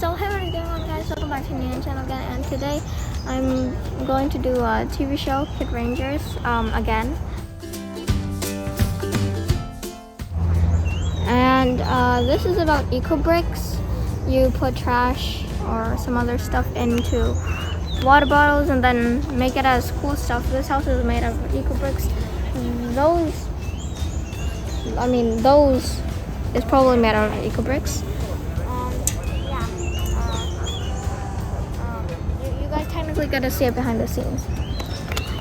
So hey, what you doing on guys? Welcome back to New channel again and today I'm going to do a TV show, Kid Rangers, um, again. And uh, this is about eco bricks. You put trash or some other stuff into water bottles and then make it as cool stuff. This house is made of eco bricks. Those, I mean, those is probably made out of eco bricks. guys technically get to see it behind the scenes.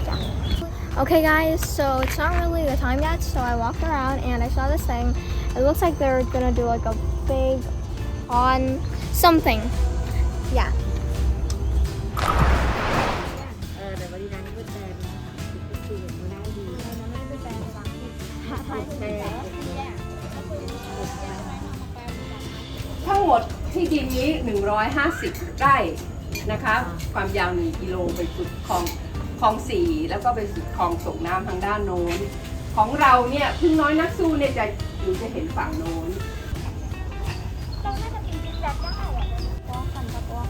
Yeah. Okay, guys, so it's not really the time yet, so I walked around and I saw this thing. It looks like they're gonna do like a big on something. Yeah. เออแต่วันนี้ร้านนี้ก็แปลงคือมันได้ดีแปลง ทั้งหมดที่ดินนี้ 150 ไร่ นะคะ ความยาว1กิโลไปสุดคลองคลองสี่แล้วก็ไปสุดคลองส่งน้ำทางด้านโน้น ของเราเนี่ยพึ่งน้อยนักสู้เนี่ยจะอยู่จะเห็นฝั่งโน้น เราน่าจะกินพิซซ่าได้อะป้องกันกับป้อง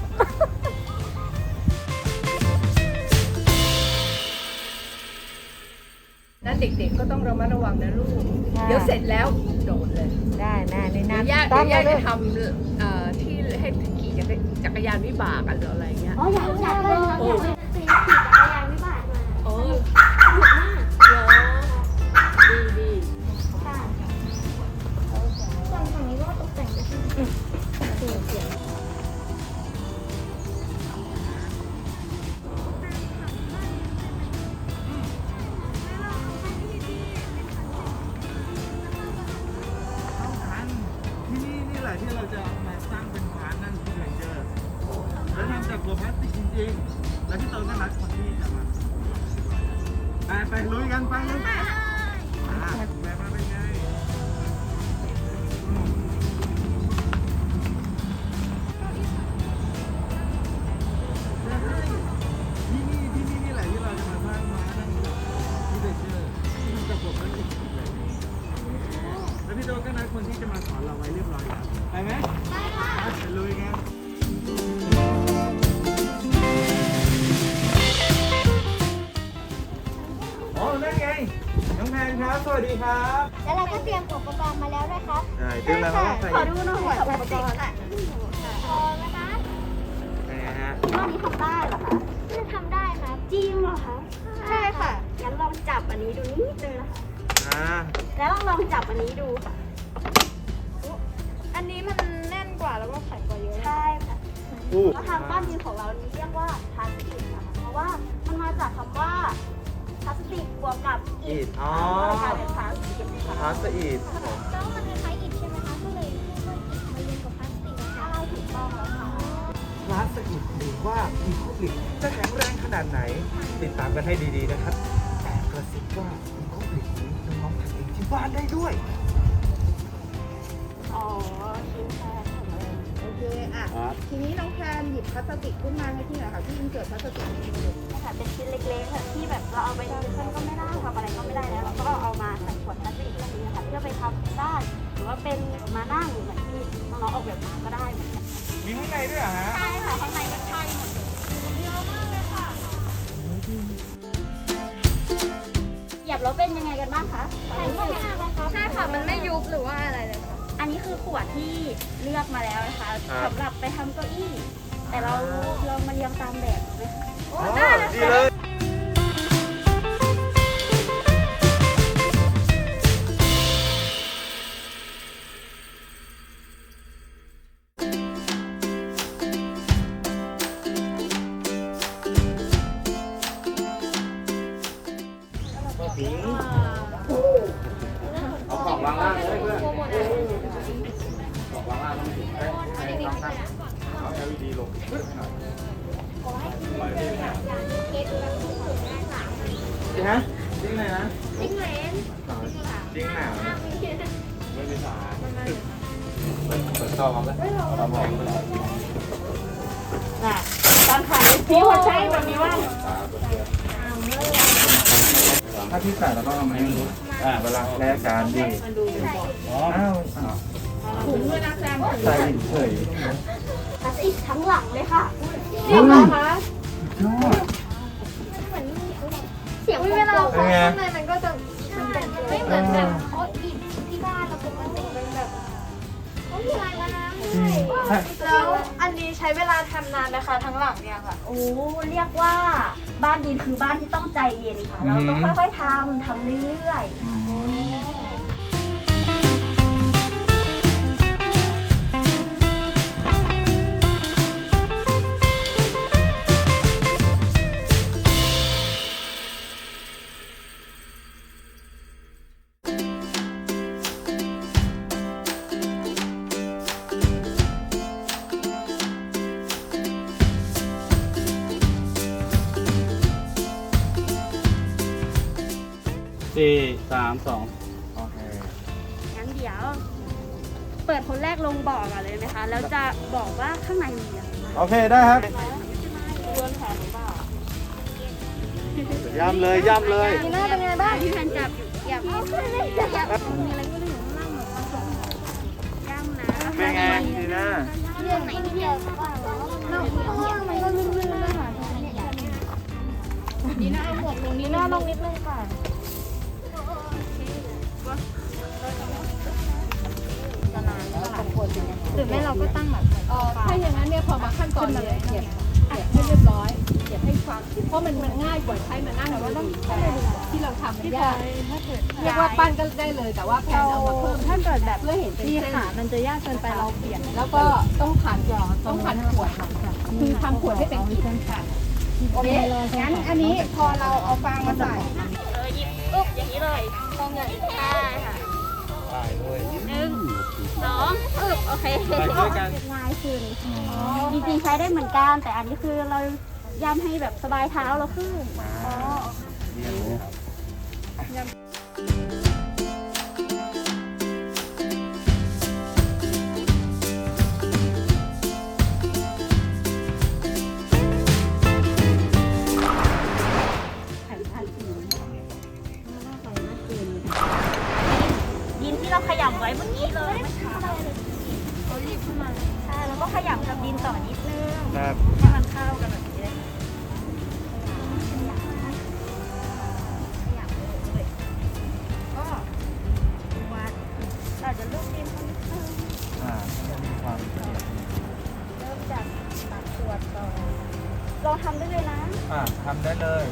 นั้นเด็กๆก็ต้องระมัดระวังนะลูก เดี๋ยวเสร็จแล้วโดดเลยได้แม่ในเดี๋ยวน้ำย่าต้เดี๋อยวงย่าเลจะยทำเอ่อที่ให้ขี่ จักรยานวิบากอะหรืออะไรเงี้ย อ๋ออยากอยากเลยอ เราก็นัดคนที่จะมาไปไปลุยกันไปเลยอ่าไปมาเป็นไงที่นี่ที่นี่นี่แหละที่เราจะมาสร้างมานั่งที่เรนเจอร์ที่ทำจากตัวพลาสติกจริงๆเลยแล้วพี่โดก็นัดคนที่จะมาสอนเราไว้เรียบร้อยแล้วไปไหมไปลุยกัน น้องแพนครับ สวัสดีครับแล้วเราก็เตรียมอุปกรณ์มาแล้วด้วยครับใช่เตรียมแล้วครับใส่ขอดูหน่อยอุปกรณ์ค่ะพอไหมคะไหนฮะข้อนี้ทำได้เหรอคะจะทำได้ค่ะจริงเหรอคะใช่ค่ะงั้นลองจับอันนี้ดูนิดนึงนะคะอ่าแล้วลองลองจับอันนี้ดูค่ะอันนี้มันแน่นกว่าแล้วก็แข็งกว่าเยอะใช่ค่ะอู้แล้วทางบ้านดินของเรานี้เรียกว่าพลาสติกนะคะเพราะว่ามันมาจากคำว่าพลาสติกบ วกกับอิอิฐดอ๋อก็เลยกลายเป็นพลาสติกนะคะพลาสติกแล้วมันคล้ายๆอิฐใช่ไหมคะก็เลยเรียกว่าอิฐมาเรียนกับพลาสติกใช่ถูกต้องแล้วค่ะ พลาสติกหรือว่าอีโคลิกจะแข็งแรงขนาดไหน ติดตามกันให้ดีๆนะครับ แต่กระซิบว่าอีโคลิกนี้น้องๆทำเองที่บ้านได้ด้วย ทีนี้น้องแพนหยิบพลาสติกขึ้นมาให้พี่หน่อยค่ะพี่อินเกิดพลาสติกในมือนะคะเป็นชิ้นเล็กๆค่ะที่แบบเราเอาไปดิจิทัลก็ไม่ได้ทำอะไรก็ไม่ได้แล้วเราก็เอามาใส่ขวดพลาสติกแบบนี้นะคะเพื่อไปทำได้หรือว่าเป็นมานั่งเหมือนที่น้องๆออกแบบมาก็ได้เหมือนกันมีข้างในด้วยเหรอฮะใช่ค่ะข้างในก็ใช่หมดเยเยอะมากเลยค่ะหยียบแล้วเป็นยังไงกันบ้างคะใช่ค่ะใช่ค่ะมันไม่ยุบหรือว่าอะไรเลย นนี้คือขวดที่เลือกมาแล้วนะคะครับ สำหรับไปทำเก้าอี้ แต่เราลองมาเรียงตามแบบไหมคะอ๋อดีเลยเอา จริงฮะจริงเลยนะจิ้งเหลนจริงหนาวไม่มีสายเปิดเปิดเข้าครับแล้วเรามองเลยตอนขายพี่หัวใช่แบบนี้ว่าถ้าที่ใส่เราต้องทำให้มันรู้อ่าเวลาแลกการดีอ้าวอ้าวถุงด้วยนะแซมใส่เฉย พลาสอีกทั้งหลังเลยค่ะจริงเหรอคะยอดเสียงเวลาเป็นไงข้างในมันก็จะไม่เหมือนแบบเขาอิดที่บ้านเราปกติมันแบบเขามีอะไรมานะอืมใช่แล้วอันนี้ใช้เวลาทำนานไหมคะทั้งหลังเนี่ยค่ะ โอ้เรียกว่าบ้านดินคือบ้านที่ต้องใจเย็นค่ะ เราต้องค่อยๆทำทำเรื่อยๆ สี่สามสองโอเคงั้นเดี๋ยว เปิดคนแรกลงบ่อก่อนเลยไหมคะแล้วจะบอกว่าข้างในมีอะไรโอเคได้ครับโดนแผลหรือเปล่าย่ำเลยย่ำเลยมีหน้าเป็นไงบ้างพี่แฟนจับอยู่อย่าอย่ามีอะไรก็เรื่องของล่างหนูย่ำนะเป็นไงดีนะเรื่องไหนที่เราเรามันก็ลื่นๆนะคะดีนะเอาหมวกลงนี้หน้าลงนิดนึงค่ะ หรือไม่เราก็ตั้งแบบเอ่อถ้าอย่างนั้นเนี่ยพอมาขั้นตอนเนี่ยเหยียบเหยียบให้เรียบร้อยเหยียบให้ความเพราะมันมันง่ายกว่าใช้มานั่งแต่ว่าต้องที่เราทำมันยากเรียกว่าปั้นก็ได้เลย แต่ว่าแผ่นเอามาเพิ่มถ้าเกิดแบบเพื่อเห็นเป็นมีเส้นขามันจะยากเกินไปเราเปลี่ยน แล้วก็ต้องผ่านต้องผ่านขวดคือทำขวดให้เป็นขีดค่ะโอเคงั้นอันนี้พอเราเอาฟางมาใส่เออหยิบปุ๊บอย่างนี้เลยตรงอย่างนี้ค่ะ โอเคไปด้วยกัน ง่ายขึ้นจริงๆใช้ได้เหมือนกัน แต่อันนี้คือเราย่ำให้แบบสบายเท้าเราขึ้น อ๋อ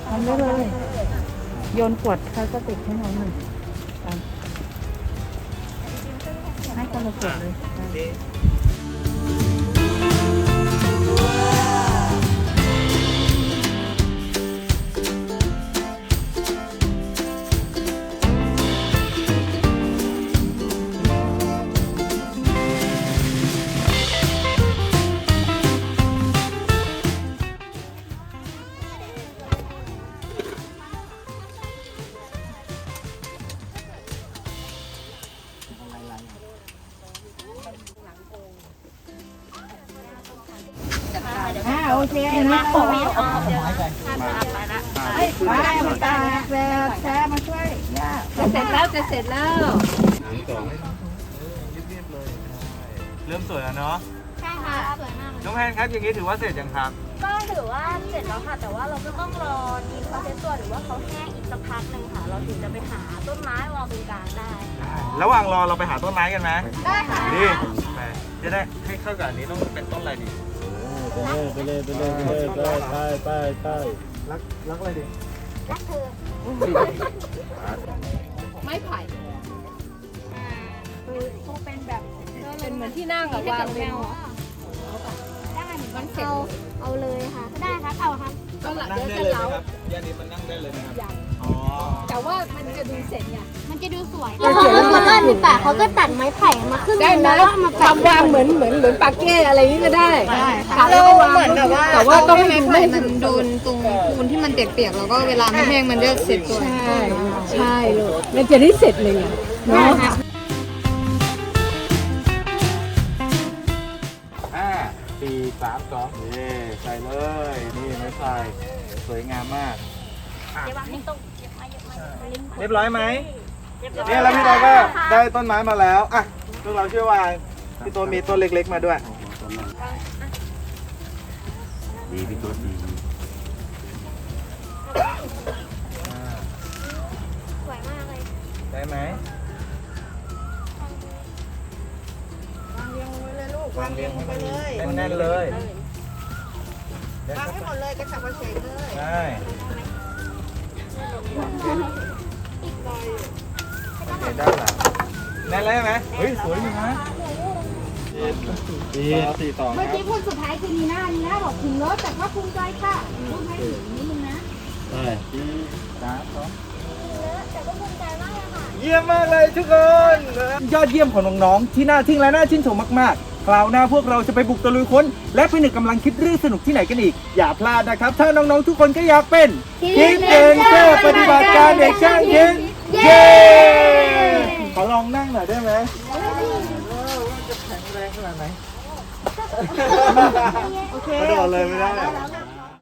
ทำได้เลย โยนขวดพลาสติกให้น้องหนึ่งให้คนละขวดเลย นะขอมีออกเดี๋ยวมาไปละไปมาตากแดดแช่มาช่วยย่าจะเสร็จแล้วจะเสร็จแล้วเริ่มสวยแล้วเนาะใช่ค่ะสวยมากน้องแพนครับอย่างนี้ถือว่าเสร็จยังครับก็ถือว่าเสร็จแล้วค่ะ แต่ว่าเราก็ต้องรอดินเขาเซ็ตตัวหรือว่าเขาแห้งอีกสักพักหนึ่งค่ะ เราถึงจะไปหาต้นไม้วางตรงกลางได้ ระหว่างรอเราไปหาต้นไม้กันไหมได้ค่ะดีไปจะได้ให้เข้ากับอันนี้ต้องเป็นต้นอะไรดี เลยไปเลยไปเลยไปเลยไปไปไปรักรักอะไรดีรักเธอไม้ไผ่คือคงเป็นแบบเป็นเหมือนที่นั่งกับวางเป็นได้เหมมันเอาเอาเลยค่ะ ได้ครับเอาครับก็หลับนั่งเยวได้จะเลยไหล้าครับยาดีมันนั่งได้เลยไหมครับ แต่ว่ามันจะดูเสร็จไง มันจะดูสวยแล้วเขาก็มีป่าเขาก็ตัดไม้ไผ่มาครึ่งได้นึงนะแล้วก็เอามาแปะทำวางเหมือนเหมือนเหมือนปาเก้อะไรนี้ก็ได้ได้ค่ะแล้วก็วางแต่ว่าต้องให้ดูไม่มันโดนตรงปูนที่มันเปียกๆแล้วก็เวลาไม่แห้งมันจะเสร็จตัวใช่ใช่ลูกมันจะได้เสร็จเลยไงเนาะห้าสี่สามสองนี่ใส่เลย นี่ไม่ใส่สวยงามมาก เดี๋ยววางให้ตรงเก็บไม้เก็บไม้ลิงก์เรียบร้อยไหมเรียบร้อยเนี่ยแล้วพี่ดาก็ได้ต้นไม้มาแล้วอะพวกเราช่วยวางพี่ตัวมีต้นเล็ก ๆ มาด้วย ดีพี่ตัวดีสวยมากเลยได้ไหมวางเรียงลงไปเลยลูกวางเรียงลงไปเลยแน่นๆเลย วางให้หมดเลยกระฉับกระเฉงเลยใช่โอเค ด้านหลังแน่นแล้วไหมเฮ้ย สวยอยู่นะดีสี่ต่อคเมื่รัอบกี้พูดสุดท้ายคือนีน่านีน่าบอกถึงรถแต่ว่าภูมิใจค่ะพูดให้ถึงนิดนึงนะใช่ดีสามสองแต่ก็ภูมิใจมากเลยค่ะ เยี่ยมมากเลยทุกคน ยอดเยี่ยมของน้องๆที่น่าทึ่งและน่าชื่นชมมากๆ คราวหน้าพวกเราจะไปบุกตะลุยค้น และไปหนึ่งกำลังคิดเรื่องสนุกที่ไหนกันอีก อย่าพลาดนะครับ ถ้าน้องๆทุกคนก็อยากเป็นคิดเองเชื่อปฏิบัติการเด็กช่างยิงเย้ขอลองนั่งหน่อยได้ไหมจะแข็งแรงขนาดไหนโอเคกระโดดเลยไม่ได้แล้ว